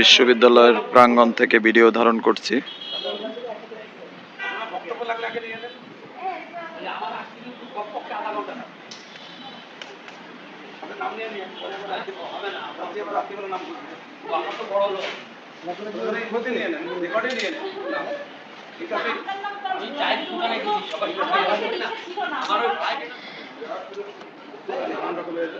বিশ্ববিদ্যালয়ের প্রাঙ্গণ থেকে ভিডিও ধারণ করছি। নানান রকমের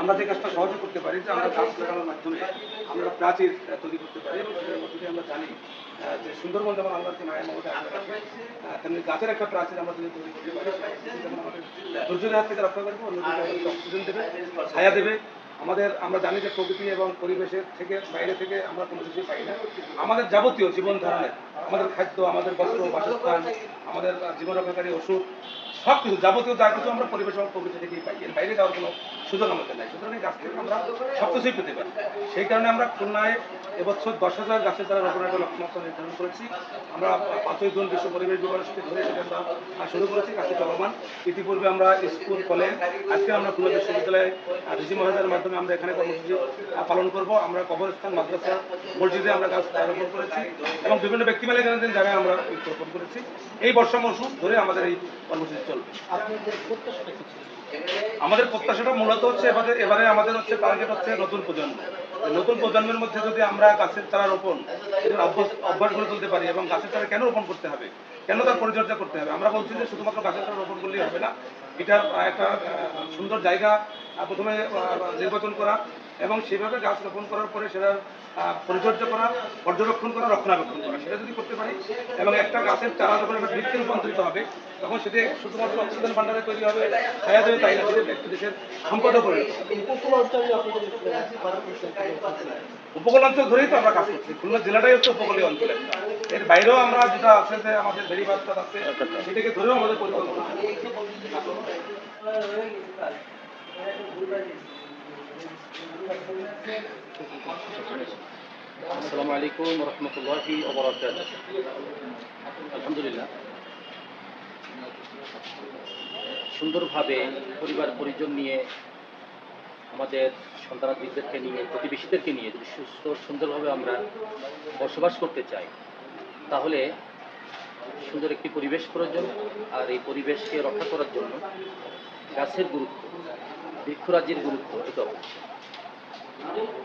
আমরা যে কাজটা সহজে করতে পারি, যে আমরা গাছ লাগানোর মাধ্যমে আমরা প্রাচীর তৈরি করতে পারি এবং সেটার মধ্যে আমরা জানি যে সুন্দরবন যেমন আমরা যে মায়ের মমতা তেমনি গাছের একটা প্রাচীর আমরা যদি তৈরি করতে পারি যেমন আমাদের দুর্যোগের হাত থেকে রক্ষা করব, অন্যদিকে অক্সিজেন দেবে, ছায়া দেবে আমাদের, আমরা জানি যে প্রকৃতি এবং পরিবেশের থেকে, বাইরে থেকে আমরা কোনো কিছুই পাই না। আমাদের যাবতীয় জীবন ধারণের আমাদের খাদ্য, আমাদের বস্ত্র, বাসস্থান, আমাদের জীবন রক্ষাকারী ওষুধ সব কিছু যাবতীয় যা কিছু আমরা পরিবেশ এবং প্রকৃতি থেকেই পাই, এর বাইরে যাওয়ার কোনো সুযোগ আমাদের নাই। সুতরাং এই গাছ থেকে আমরা সব কিছুই পেতে পারি। সেই কারণে আমরা খুলনায় এবছর দশ হাজার গাছের চারা রোপণের একটা লক্ষ্যমাত্রা নির্ধারণ করেছি, আমরা পাঁচই জুন বিশ্ব পরিবেশ দিবস থেকে ধরে সেটা আমরা শুরু করেছি কাজটি চলমান। ইতিপূর্বে আমরা স্কুল, কলেজ, আজকে আমরা খুলনা বিশ্ববিদ্যালয়ে রিজি মহাজারের মাধ্যমে আমরা এখানে কর্মসূচি পালন করব। আমরা কবরস্থান, মাদ্রাসা, মসজিদে আমরা গাছ রোপণ করেছি এবং বিভিন্ন ব্যক্তি মালিকানাধীন জায়গায় আমরা রোপণ করেছি। এই বর্ষা মৌসুম ধরে আমাদের এই কর্মসূচি আমাদের প্রত্যাশাটা মূলত হচ্ছে এবারে এবারে আমাদের হচ্ছে টার্গেট হচ্ছে নতুন প্রজন্ম। নতুন প্রজন্মের মধ্যে যদি আমরা গাছের চারা রোপণ অভ্যাস গড়ে তুলতে পারি এবং গাছের চারা কেন রোপণ করতে হবে? কেন তার পরিচর্যা করতে হবে? আমরা বলছি যে শুধুমাত্র গাছের চারা রোপণ করলেই হবে না। এটার একটা সুন্দর জায়গা প্রথমে নির্বাচন করা এবং সেভাবে গাছ রোপণ করার পরে সেটা পরিচর্যা করা, পর্যবেক্ষণ করা, রক্ষণাবেক্ষণ করা, সেটা যদি করতে পারি এবং একটা গাছের চারা যখন একটা বৃক্ষে রূপান্তরিত হবে, তখন সেটি শুধুমাত্র অক্সিজেন ভান্ডারে তৈরি হবে, ছায়া দেবে তাই না? একটি দেশের সম্পদও করে উপকূল অঞ্চল ধরেই তো আমরা কাজ করছি। খুলনা জেলাটাই হচ্ছে উপকূলীয় অঞ্চল। এর বাইরেও আমরা যেটা আছে যে আমাদের ভেরি বাস্তার আছে, সেটাকে ধরেও আমাদের পরিকল্পনা। আসসালামু আলাইকুম ওবরাকাত আলহামদুলিল্লাহ সুন্দরভাবে পরিবার পরিজন নিয়ে আমাদের সন্তানাদিকদেরকে নিয়ে, প্রতিবেশীদেরকে নিয়ে যদি সুস্থ সুন্দরভাবে আমরা বসবাস করতে চাই, তাহলে সুন্দর একটি পরিবেশ প্রয়োজন আর এই পরিবেশকে রক্ষা করার জন্য গাছের গুরুত্ব, বৃক্ষরাজির গুরুত্ব এটা।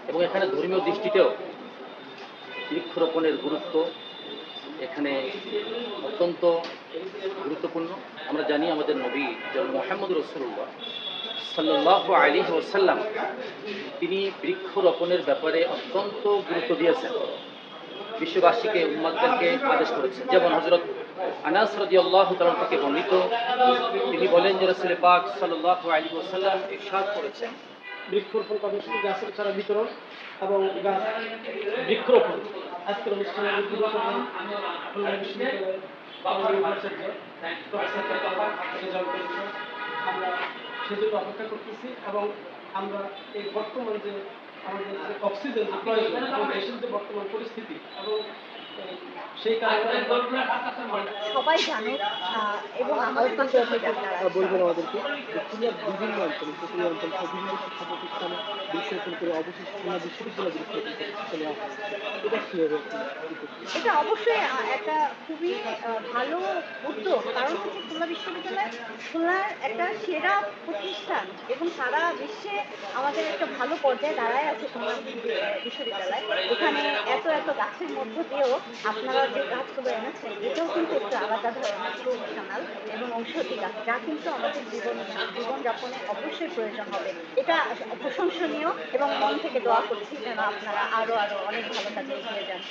এবং এখানে ধর্মীয় দৃষ্টিতেও বৃক্ষরোপণের গুরুত্ব এখানে অত্যন্ত গুরুত্বপূর্ণ। আমরা জানি আমাদের নবী যেমন মোহাম্মদ রসুল্লাহ সাল্লাহ আলী ওসাল্লাম তিনি বৃক্ষরোপণের ব্যাপারে অত্যন্ত গুরুত্ব দিয়েছেন। বিশ্ববাসীকে, উম্মাদদেরকে আদেশ করেছেন। যেমন হজরত আনাস রদি আল্লাহ তালন থেকে বর্ণিত, তিনি বলেন যে রসুল পাক সাল্লাহ আলী ওসাল্লাম ইরশাদ করেছেন বৃক্ষরোপণ কর্মসূচি গাছের চারা বিতরণ এবং গাছ বৃক্ষরোপণ। আজকের করেছেন আমরা সেজন্য অপেক্ষা করতেছি এবং আমরা এই বর্তমান যে আমাদের যে অক্সিজেন যে প্রয়োজন দেশের যে বর্তমান পরিস্থিতি এবং সবাই জানুক এবং আমাদের পাশে। বলবেন আমাদেরকে বিভিন্ন অঞ্চলে বিভিন্ন শিক্ষা প্রতিষ্ঠানে করে খুলনা বিশ্ববিদ্যালয় এটা আপনি করছেন? এটা অবশ্যই একটা খুবই ভালো উদ্যোগ। কারণ হচ্ছে খুলনা বিশ্ববিদ্যালয় খুলনার একটা সেরা প্রতিষ্ঠান এবং সারা বিশ্বে আমাদের একটা ভালো পর্যায়ে দাঁড়ায় আছে খুলনা বিশ্ববিদ্যালয়। এখানে এত এত গাছের মধ্য দিয়েও আপনারা যে গাছগুলো এনেছেন এটাও কিন্তু একটু আলাদা ধরনের প্রফেশনাল এবং ঔষধি গাছ, যা কিন্তু আমাদের জীবন, জীবনযাপনে অবশ্যই প্রয়োজন হবে। এটা প্রশংসনীয় এবং মন থেকে দোয়া করছি যেন আপনারা আরও আরও অনেক ভালো কাজে এগিয়ে যান।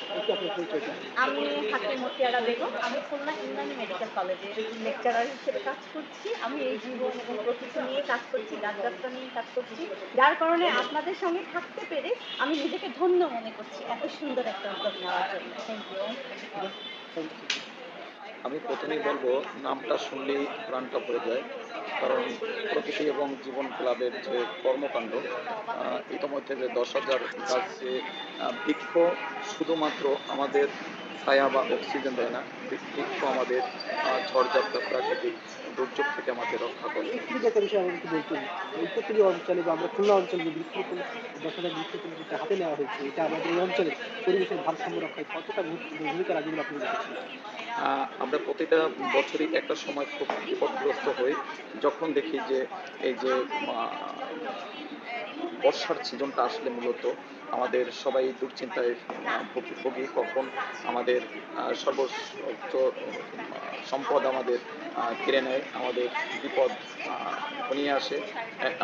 আমি হাকিম মতিয়ারা বেগম, আমি খুলনা ইউনানি মেডিকেল কলেজে লেকচারার হিসেবে কাজ করছি। আমি এই জীবন এবং প্রকৃতি নিয়ে কাজ করছি গাছগাছটা নিয়ে কাজ করছি। যার কারণে আপনাদের সঙ্গে থাকতে পেরে আমি নিজেকে ধন্য মনে করছি। এত সুন্দর একটা উদ্যোগ নেওয়ার জন্য থ্যাংক ইউ আমি প্রথমেই বলব, নামটা শুনলেই প্রাণটা পড়ে যায়। কারণ প্রকৃতি এবং জীবন ক্লাবের যে কর্মকাণ্ড ইতিমধ্যে যে দশ হাজার গাছ যে বৃক্ষ, শুধুমাত্র আমাদের ছায়া বা অক্সিজেন দেয় না, বৃক্ষ আমাদের ঝড়ঝাপটা প্রাকৃতিক দুর্যোগ থেকে আমাদের রক্ষা করে কিন্তু একটা বিষয় আমাকে বলতে হবে এই উপকূলী অঞ্চলে বা আমরা খুলনা অঞ্চলে যে বৃক্ষরোপণ দশ বৃক্ষরোপণ যেটা হাতে নেওয়া হয়েছে এটা আমাদের এই অঞ্চলে পরিবেশের ভারসাম্য রক্ষায় কতটা ভূমিকা রাখবে আপনি করছেন? আমরা প্রতিটা বছরই একটা সময় খুব বিপদগ্রস্ত হই। যখন দেখি যে এই যে বর্ষার সিজনটা আসলে মূলত আমাদের সবাই দুশ্চিন্তায় ভুগি কখন আমাদের সর্বোচ্চ সম্পদ আমাদের কেড়ে নেয় আমাদের বিপদ ঘনিয়ে আসে।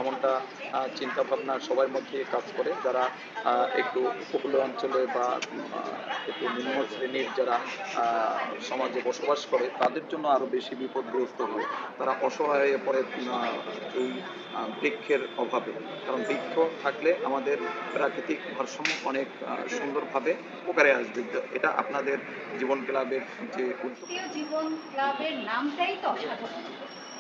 এমনটা আহ, চিন্তা ভাবনা সবার মধ্যে কাজ করে। যারা একটু উপকূলীয় অঞ্চলে বা একটু নিম্ন শ্রেণির যারা সমাজে বসবাস করে তাদের জন্য আরও বেশি বিপদগ্রস্ত হয়। তারা অসহায় হয়ে পড়ে এই বৃক্ষের অভাবে। কারণ বৃক্ষ থাকলে আমাদের প্রাকৃতিক ভারসাম্য অনেক সুন্দরভাবে উপকারে আসবে। এটা আপনাদের জীবন ক্লাবের যে জীবন ক্লাবের নামটাই তো অসাধারণ।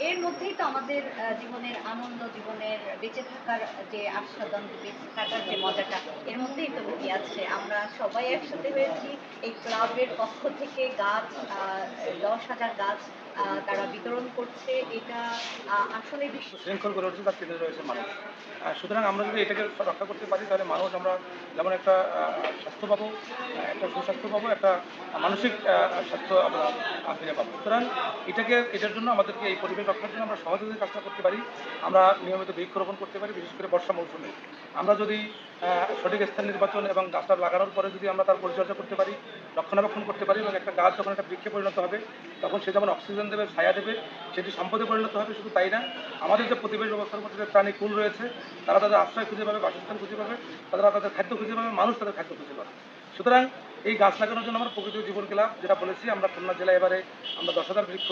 এর মধ্যেই তো আমাদের জীবনের আনন্দ, জীবনের বেঁচে থাকার যে আস্বাদন, বেঁচে থাকার যে মজাটা, এর মধ্যেই তো লুকিয়ে আছে। আমরা সবাই একসাথে হয়েছি। এই ক্লাবের পক্ষ থেকে গাছ দশ হাজার গাছ তারা বিতরণ করছে। এটা আসলে বিশ্ব শৃঙ্খল করে রয়েছে মানুষ। সুতরাং আমরা যদি এটাকে রক্ষা করতে পারি, তাহলে মানুষ আমরা যেমন একটা স্বাস্থ্য পাবো, একটা সুস্বাস্থ্য পাবো, একটা মানসিক স্বাস্থ্য আমরা ফিরে পাবো। সুতরাং এটাকে, এটার জন্য আমাদেরকে এই পরিবেশ রক্ষার জন্য আমরা সহজে যদি কাজটা করতে পারি। আমরা নিয়মিত বৃক্ষরোপণ করতে পারি, বিশেষ করে বর্ষা মৌসুমে। আমরা যদি সঠিক স্থান নির্বাচন এবং গাছটা লাগানোর পরে যদি আমরা তার পরিচর্যা করতে পারি, রক্ষণাবেক্ষণ করতে পারি, এবং একটা গাছ যখন একটা বৃক্ষে পরিণত হবে, তখন সে যেমন অক্সিজেন দেবে, ছায়া দেবে, সেটি সম্পদে পরিণত হবে, শুধু তাই না? আমাদের যে প্রতিবেশ ব্যবস্থার মধ্যে প্রাণী কুল রয়েছে তারা তাদের আশ্রয় খুঁজে পাবে, বাসস্থান খুঁজে পাবে, তারা তাদের খাদ্য খুঁজে পাবে, মানুষ তাদের খাদ্য খুঁজে পাবে। সুতরাং এই গাছ লাগানোর জন্য আমরা প্রকৃতি জীবন ক্লাব যেটা বলেছি, আমরা খুলনা জেলায় এবারে আমরা দশ হাজার বৃক্ষ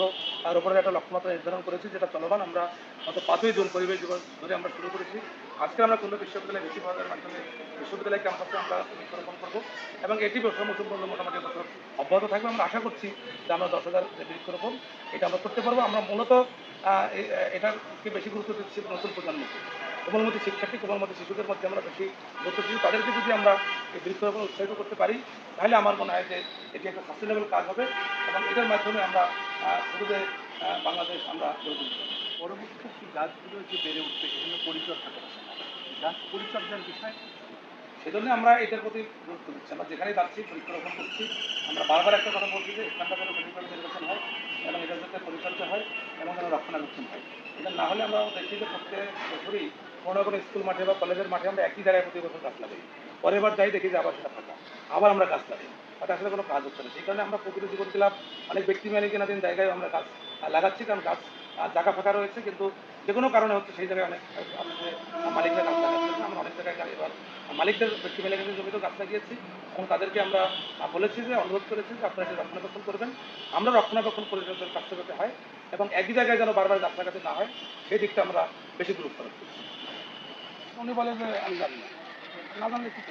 উপরে একটা লক্ষ্যমাত্রা নির্ধারণ করেছি, যেটা চলমান, আমরা গত পাঁচই জুন পরিবেশ জীবন ধরে আমরা শুরু করেছি। আজকে আমরা খুলনা বিশ্ববিদ্যালয় বেশি ভাগের মাধ্যমে বিশ্ববিদ্যালয় ক্যাম্পাসে আমরা বৃক্ষরোপণ করব, এবং এটি বছর পর্যন্ত মোটামুটি বছর অব্যাহত থাকবে। আমরা আশা করছি যে আমরা দশ হাজার বৃক্ষরোপণ এটা আমরা করতে পারব। আমরা মূলত এটাকে বেশি গুরুত্ব দিচ্ছি নতুন প্রজন্মকে। কোমলমতি শিক্ষার্থী কোমলমতি শিশুদের মধ্যে আমরা বেশি গুরুত্ব দিচ্ছি তাদেরকে যদি আমরা এই বৃক্ষরোপণ উৎসাহিত করতে পারি তাহলে আমার মনে হয় যে এটি একটা সাস্টেনেবল কাজ হবে এবং এটার মাধ্যমে আমরা আহ, শুধু যে আহ, বাংলাদেশ আমরা গড়ে তুলতে পারব। পরবর্তীতে কি গাছগুলো যে বেড়ে উঠবে সেখানে পরিচর্যা করা গাছ পরিচর্যার বিষয়? সেজন্য আমরা এটার প্রতি গুরুত্ব দিচ্ছি। আমরা যেখানেই যাচ্ছি বৃক্ষরোপণ করছি। আমরা বারবার একটা কথা বলছি যে এখানটা যেন সঠিকভাবে নির্বাচন হয় এবং এটার যাতে পরিচর্যা হয় এবং যেন রক্ষণাবেক্ষণ হয়। এটা না হলে আমরা দেখি যে প্রত্যেক বছরই কোনো কোনো স্কুল মাঠে বা কলেজের মাঠে আমরা একই জায়গায় প্রতি বছর গাছ লাগাই। পরের বার যাই দেখি যে আবার সেটা ফাঁকা। আবার আমরা গাছ লাগাই। তাতে আসলে কোনো কাজ হচ্ছে না। সেই কারণে আমরা প্রকৃতি জীবন ক্লাব অনেক ব্যক্তি মালিকানাধীন জায়গায় আমরা গাছ লাগাচ্ছি, কারণ গাছ জায়গা ফাঁকা রয়েছে, কিন্তু যে কোনো কারণে হচ্ছে সেই জায়গায় অনেক মালিকরা গাছ লাগাচ্ছেন না। আমরা অনেক জায়গায় এবার মালিকদের, ব্যক্তি মালিকানাধীন জমিতেও গাছ লাগিয়েছি। এবং তাদেরকে আমরা বলেছি যে, অনুরোধ করেছি যে, আপনারা এটা রক্ষণাবেক্ষণ করবেন। আমরা রক্ষণাবেক্ষণ পরিচর্যার কাজটা করতে হয় এবং একই জায়গায় যেন বারবার গাছ লাগাতে না হয়, সেই দিকটা আমরা বেশি গুরুত্ব রাখছি উনি বলে যে আমি জানি না। জানলে কি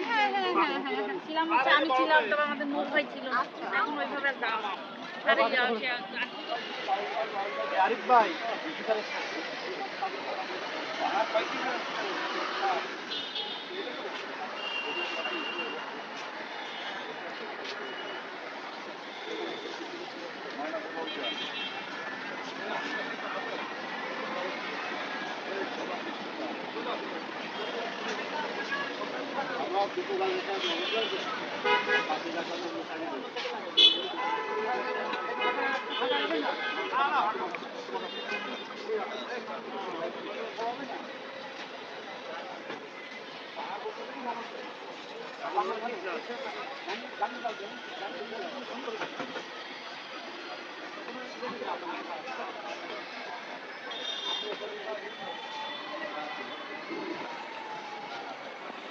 হ্যাঁ হ্যাঁ হ্যাঁ ছিলাম আমি ছিলাম তবে আমাদের ভাই ছিল এখন ওইভাবে সে আরিফ ভাই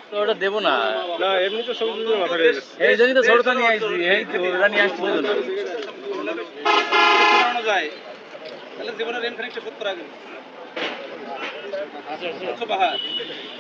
তো ওটা দেবো না। না এমনি তো সবুজ মাথা এই জন্যই তো ছোটটা নিয়ে আসছি। এই তো ওটা নিয়ে আসছি না যায়। তাহলে জীবনের ঋণ খানিকটা শোধ করা গেল পাহাড় এটা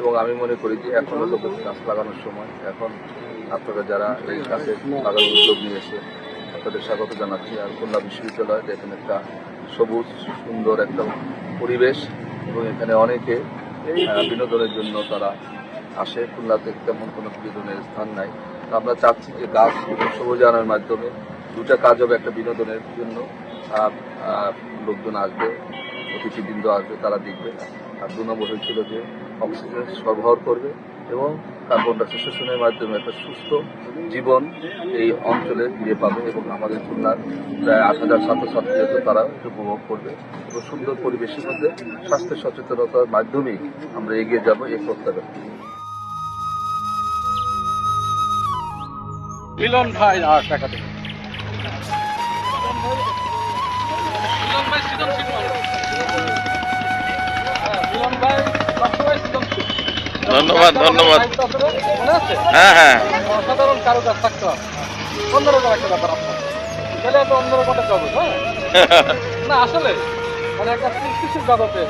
এবং আমি মনে করি যে এখনও যখন গাছ লাগানোর সময়। এখন আপনারা যারা এই গাছের লাগানোর উদ্যোগ নিয়েছে, আপনাদের স্বাগত জানাচ্ছি। আর খুলনা বিশ্ববিদ্যালয় দেখেন একটা সবুজ, সুন্দর একটা পরিবেশ এবং এখানে অনেকে বিনোদনের জন্য তারা আসে। খুলনাতে তেমন কোনো বিনোদনের স্থান নাই। আমরা চাচ্ছি যে গাছ সবুজায়নের মাধ্যমে দুটা কাজ হবে একটা বিনোদনের জন্য। লোকজন আসবে, অতিথিবৃন্দ আসবে, তারা দেখবে। আর দু নম্বর হয়েছিল যে অক্সিজেন সরবরাহ করবে এবং কার্বন ডাইঅক্সাইড শোষণের মাধ্যমে একটা সুস্থ জীবন এই অঞ্চলে ফিরে পাবে এবং আমাদের খুলনার প্রায় আট হাজার ছাত্রছাত্রী আছে তারা উপভোগ করবে এবং সুন্দর পরিবেশের মধ্যে স্বাস্থ্য সচেতনতার মাধ্যমেই আমরা এগিয়ে যাব এই প্রত্যাশা মিলন ভাই আর টাকা ধন্যবাদ ধন্যবাদ। হ্যাঁ হ্যাঁ। অসাধারণ কারুকাজ থাকতে হবে। অন্যরকম একটা ব্যাপার আপনার তাহলে একটা অন্যরকম একটা জগৎ হ্যাঁ না আসলে মানে একটা সৃষ্টিশীল জগতে